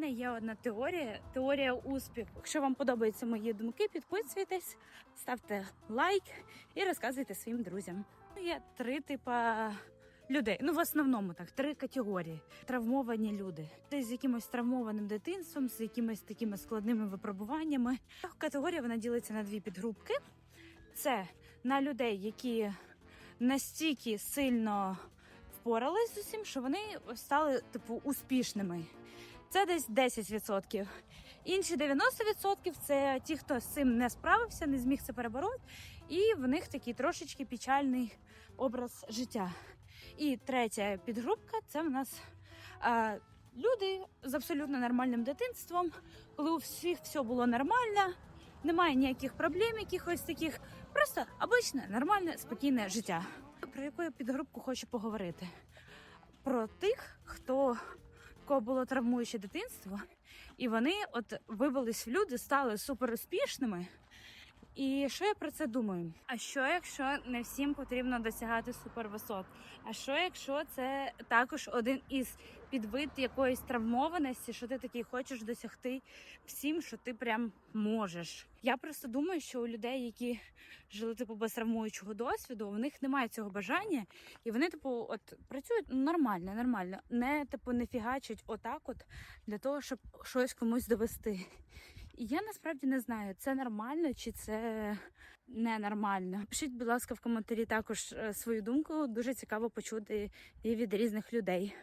мене є одна теорія теорія успіху. Якщо вам подобаються мої думки, підписуйтесь, ставте лайк і розказуйте своїм друзям. Є три типа людей. Ну, в основному так, три категорії: травмовані люди. Ти з якимось травмованим дитинством, з якимись такими складними випробуваннями. Категорія вона ділиться на дві підгрупки. Це на людей, які настільки сильно впорались з усім, що вони стали типу успішними. Це десь 10%. Інші 90% це ті, хто з цим не справився, не зміг це перебороти, і в них такий трошечки печальний образ життя. І третя підгрупка це в нас а, люди з абсолютно нормальним дитинством, коли у всіх все було нормально, немає ніяких проблем, якихось таких, просто обичне, нормальне, спокійне життя. Про яку підгрупку хочу поговорити? Про тих, хто кого було травмуюче дитинство, і вони от вибились в люди, стали супер успішними. І що я про це думаю? А що якщо не всім потрібно досягати супервисот? А що якщо це також один із підвид якоїсь травмованості, що ти такий хочеш досягти всім, що ти прям можеш? Я просто думаю, що у людей, які жили типу без травмуючого досвіду, у них немає цього бажання, і вони, типу, от працюють нормально, нормально, не типу не фігачать отак, от для того, щоб щось комусь довести. І я насправді не знаю, це нормально чи це ненормально. Пишіть, будь ласка, в коментарі також е, свою думку. Дуже цікаво почути і від різних людей.